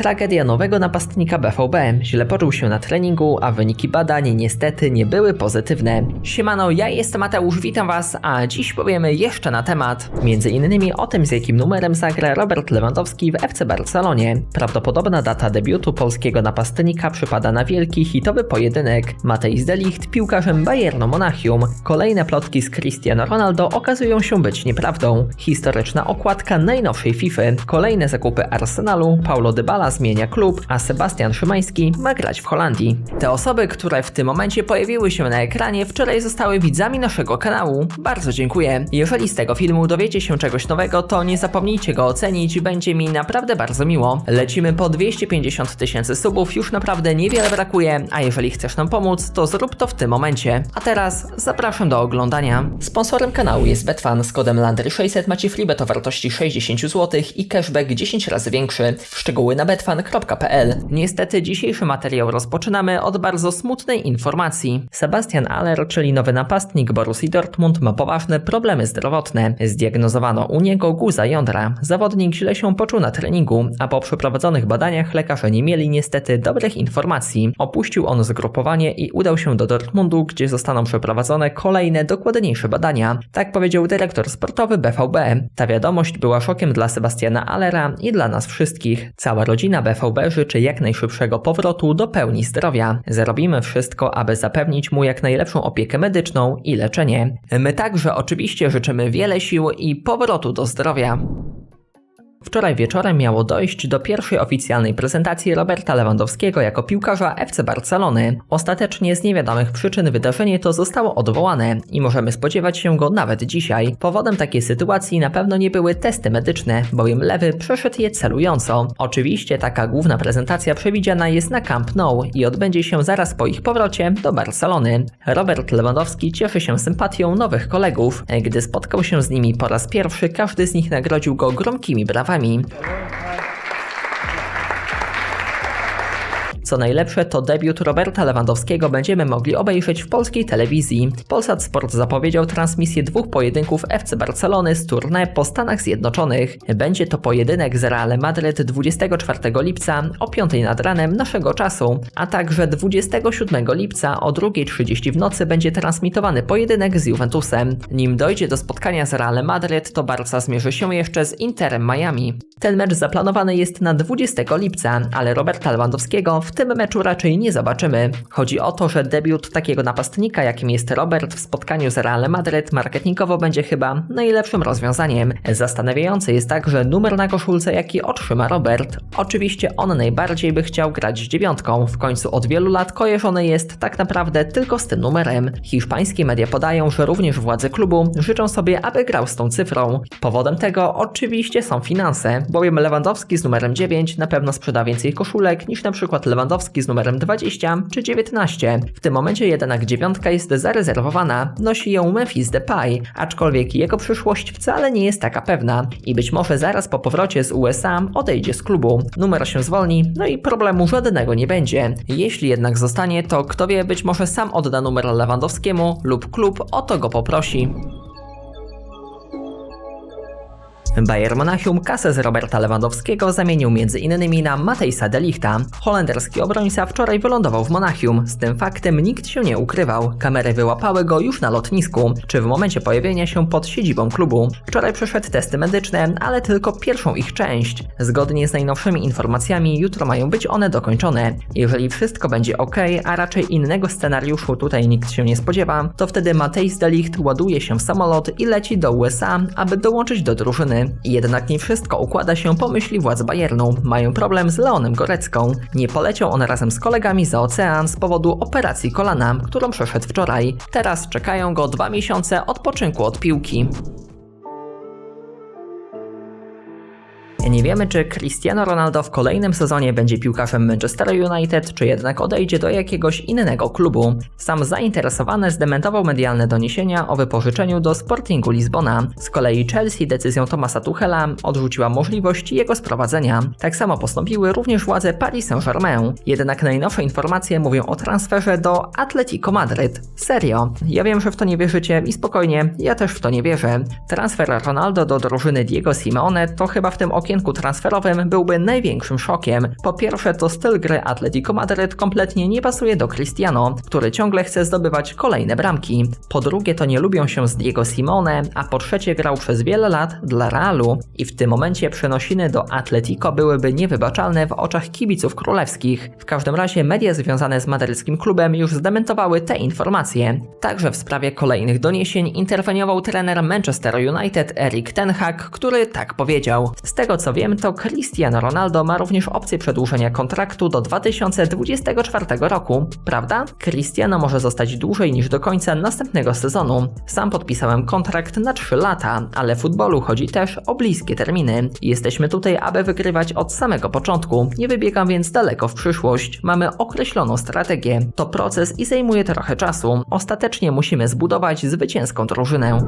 tragedia nowego napastnika BVB. Źle poczuł się na treningu, a wyniki badań niestety nie były pozytywne. Siemano, ja jestem Mateusz, witam was, a dziś powiemy jeszcze na temat. Między innymi o tym, z jakim numerem zagra Robert Lewandowski w FC Barcelonie. Prawdopodobna data debiutu polskiego napastnika przypada na wielki hitowy pojedynek. Matej Delicht piłkarzem Bayernu Monachium. Kolejne plotki z Cristiano Ronaldo okazują się być nieprawdą. Historyczna okładka najnowszej FIFA. Kolejne zakupy Arsenalu, Paulo Dybala zmienia klub, a Sebastian Szymański ma grać w Holandii. Te osoby, które w tym momencie pojawiły się na ekranie, wczoraj zostały widzami naszego kanału. Bardzo dziękuję. Jeżeli z tego filmu dowiecie się czegoś nowego, to nie zapomnijcie go ocenić, będzie mi naprawdę bardzo miło. Lecimy po 250 tysięcy subów, już naprawdę niewiele brakuje, a jeżeli chcesz nam pomóc, to zrób to w tym momencie. A teraz zapraszam do oglądania. Sponsorem kanału jest Betfan. Z kodem Landry600 macie freebet o wartości 60 zł i cashback 10 razy większy. Szczegóły na betfan.pl. Niestety dzisiejszy materiał rozpoczynamy od bardzo smutnej informacji. Sebastian Aller, czyli nowy napastnik Borussii Dortmund, ma poważne problemy zdrowotne. Zdiagnozowano u niego guza jądra. Zawodnik źle się poczuł na treningu, a po przeprowadzonych badaniach lekarze nie mieli niestety dobrych informacji. Opuścił on zgrupowanie i udał się do Dortmundu, gdzie zostaną przeprowadzone kolejne, dokładniejsze badania. Tak powiedział dyrektor sportowy BVB. Ta wiadomość była szokiem dla Sebastiana Allera i dla nas wszystkich. Cała rodzina BVB życzy jak najszybszego powrotu do pełni zdrowia. Zrobimy wszystko, aby zapewnić mu jak najlepszą opiekę medyczną i leczenie. My także oczywiście życzymy wiele sił i powrotu do zdrowia. Wczoraj wieczorem miało dojść do pierwszej oficjalnej prezentacji Roberta Lewandowskiego jako piłkarza FC Barcelony. Ostatecznie z niewiadomych przyczyn wydarzenie to zostało odwołane i możemy spodziewać się go nawet dzisiaj. Powodem takiej sytuacji na pewno nie były testy medyczne, bowiem lewy przeszedł je celująco. Oczywiście taka główna prezentacja przewidziana jest na Camp Nou i odbędzie się zaraz po ich powrocie do Barcelony. Robert Lewandowski cieszy się sympatią nowych kolegów. Gdy spotkał się z nimi po raz pierwszy, każdy z nich nagrodził go gromkimi brawami. família Co najlepsze, to debiut Roberta Lewandowskiego będziemy mogli obejrzeć w polskiej telewizji. Polsat Sport zapowiedział transmisję dwóch pojedynków FC Barcelony z tournée po Stanach Zjednoczonych. Będzie to pojedynek z Realem Madryt 24 lipca o 5 nad ranem naszego czasu, a także 27 lipca o 2.30 w nocy będzie transmitowany pojedynek z Juventusem. Nim dojdzie do spotkania z Realem Madryt, to Barca zmierzy się jeszcze z Interem Miami. Ten mecz zaplanowany jest na 20 lipca, ale Roberta Lewandowskiego w tym meczu raczej nie zobaczymy. Chodzi o to, że debiut takiego napastnika, jakim jest Robert w spotkaniu z Realem Madryt marketingowo będzie chyba najlepszym rozwiązaniem. Zastanawiające jest także numer na koszulce, jaki otrzyma Robert. Oczywiście on najbardziej by chciał grać z dziewiątką, w końcu od wielu lat kojarzony jest tak naprawdę tylko z tym numerem. Hiszpańskie media podają, że również władze klubu życzą sobie, aby grał z tą cyfrą. Powodem tego oczywiście są finanse, bowiem Lewandowski z numerem 9 na pewno sprzeda więcej koszulek niż przykład Lewandowski z numerem 20 czy 19. W tym momencie jednak dziewiątka jest zarezerwowana, nosi ją Memphis Depay, aczkolwiek jego przyszłość wcale nie jest taka pewna i być może zaraz po powrocie z USA odejdzie z klubu. Numer się zwolni, no i problemu żadnego nie będzie. Jeśli jednak zostanie, to kto wie, być może sam odda numer Lewandowskiemu lub klub o to go poprosi. Bayern Monachium kasę z Roberta Lewandowskiego zamienił m.in. na Matejsa Delichta. Holenderski obrońca wczoraj wylądował w Monachium. Z tym faktem nikt się nie ukrywał. Kamery wyłapały go już na lotnisku, czy w momencie pojawienia się pod siedzibą klubu. Wczoraj przeszedł testy medyczne, ale tylko pierwszą ich część. Zgodnie z najnowszymi informacjami jutro mają być one dokończone. Jeżeli wszystko będzie ok, a raczej innego scenariuszu tutaj nikt się nie spodziewa, to wtedy Matejs Delicht ładuje się w samolot i leci do USA, aby dołączyć do drużyny. Jednak nie wszystko układa się po myśli władz Bayernu. Mają problem z Leonem Gorecką. Nie poleciał on razem z kolegami za ocean z powodu operacji kolana, którą przeszedł wczoraj. Teraz czekają go dwa miesiące odpoczynku od piłki. Nie wiemy, czy Cristiano Ronaldo w kolejnym sezonie będzie piłkarzem Manchester United, czy jednak odejdzie do jakiegoś innego klubu. Sam zainteresowany zdementował medialne doniesienia o wypożyczeniu do Sportingu Lizbona. Z kolei Chelsea decyzją Tomasa Tuchela odrzuciła możliwość jego sprowadzenia. Tak samo postąpiły również władze Paris Saint-Germain. Jednak najnowsze informacje mówią o transferze do Atletico Madryt. Serio, ja wiem, że w to nie wierzycie i spokojnie, ja też w to nie wierzę. Transfer Ronaldo do drużyny Diego Simeone to chyba w tym okienku transferowym byłby największym szokiem. Po pierwsze to styl gry Atletico Madryt kompletnie nie pasuje do Cristiano, który ciągle chce zdobywać kolejne bramki. Po drugie to nie lubią się z Diego Simone, a po trzecie grał przez wiele lat dla Realu i w tym momencie przenosiny do Atletico byłyby niewybaczalne w oczach kibiców królewskich. W każdym razie media związane z madryckim klubem już zdementowały te informacje. Także w sprawie kolejnych doniesień interweniował trener Manchester United Erik Ten Hag, który tak powiedział. Z tego co wiem, to Cristiano Ronaldo ma również opcję przedłużenia kontraktu do 2024 roku, prawda? Cristiano może zostać dłużej niż do końca następnego sezonu. Sam podpisałem kontrakt na 3 lata, ale w futbolu chodzi też o bliskie terminy. Jesteśmy tutaj, aby wygrywać od samego początku. Nie wybiegam więc daleko w przyszłość. Mamy określoną strategię. To proces i zajmuje trochę czasu. Ostatecznie musimy zbudować zwycięską drużynę.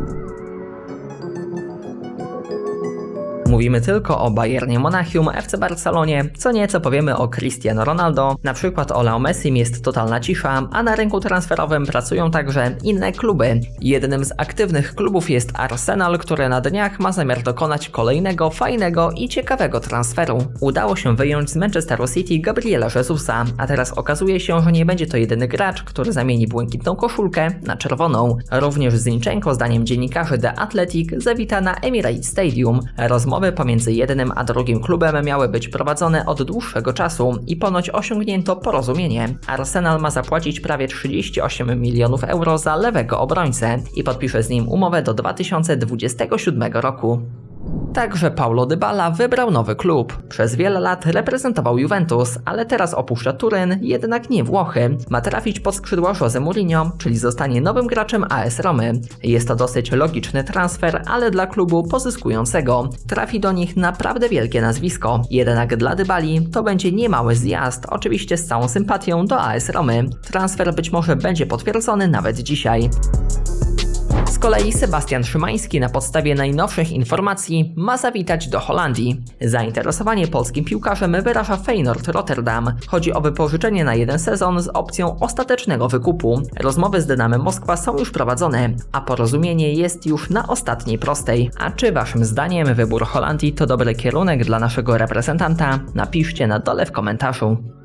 Mówimy tylko o Bayernie Monachium, FC Barcelonie, co nieco powiemy o Cristiano Ronaldo, na przykład o Leo Messim jest totalna cisza, a na rynku transferowym pracują także inne kluby. Jednym z aktywnych klubów jest Arsenal, który na dniach ma zamiar dokonać kolejnego fajnego i ciekawego transferu. Udało się wyjąć z Manchesteru City Gabriela Jesusa, a teraz okazuje się, że nie będzie to jedyny gracz, który zamieni błękitną koszulkę na czerwoną. Również Zinchenko, zdaniem dziennikarzy The Athletic, zawita na Emirates Stadium. Rozmowy pomiędzy jednym a drugim klubem miały być prowadzone od dłuższego czasu i ponoć osiągnięto porozumienie. Arsenal ma zapłacić prawie 38 milionów euro za lewego obrońcę i podpisze z nim umowę do 2027 roku. Także Paulo Dybala wybrał nowy klub. Przez wiele lat reprezentował Juventus, ale teraz opuszcza Turyn, jednak nie Włochy. Ma trafić pod skrzydła Jose Mourinho, czyli zostanie nowym graczem AS Romy. Jest to dosyć logiczny transfer, ale dla klubu pozyskującego. Trafi do nich naprawdę wielkie nazwisko. Jednak dla Dybali to będzie niemały zjazd, oczywiście z całą sympatią do AS Romy. Transfer być może będzie potwierdzony nawet dzisiaj. Kolei Sebastian Szymański na podstawie najnowszych informacji ma zawitać do Holandii. Zainteresowanie polskim piłkarzem wyraża Feyenoord Rotterdam. Chodzi o wypożyczenie na jeden sezon z opcją ostatecznego wykupu. Rozmowy z Dynamem Moskwa są już prowadzone, a porozumienie jest już na ostatniej prostej. A czy waszym zdaniem wybór Holandii to dobry kierunek dla naszego reprezentanta? Napiszcie na dole w komentarzu.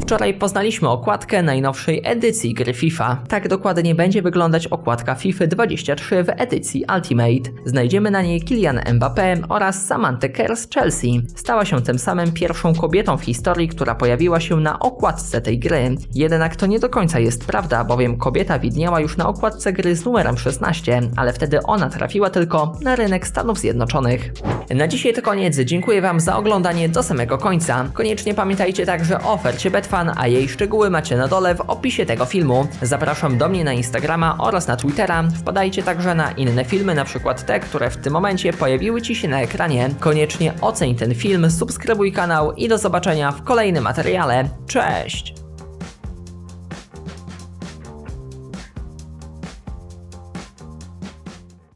Wczoraj poznaliśmy okładkę najnowszej edycji gry FIFA. Tak dokładnie będzie wyglądać okładka FIFA 23 w edycji Ultimate. Znajdziemy na niej Kylian Mbappé oraz Samantha Kerr z Chelsea. Stała się tym samym pierwszą kobietą w historii, która pojawiła się na okładce tej gry. Jednak to nie do końca jest prawda, bowiem kobieta widniała już na okładce gry z numerem 16, ale wtedy ona trafiła tylko na rynek Stanów Zjednoczonych. Na dzisiaj to koniec. Dziękuję Wam za oglądanie do samego końca. Koniecznie pamiętajcie także o ofercie Betfan, a jej szczegóły macie na dole w opisie tego filmu. Zapraszam do mnie na Instagrama oraz na Twittera. Wpadajcie także na inne filmy, na przykład te, które w tym momencie pojawiły Ci się na ekranie. Koniecznie oceń ten film, subskrybuj kanał i do zobaczenia w kolejnym materiale. Cześć!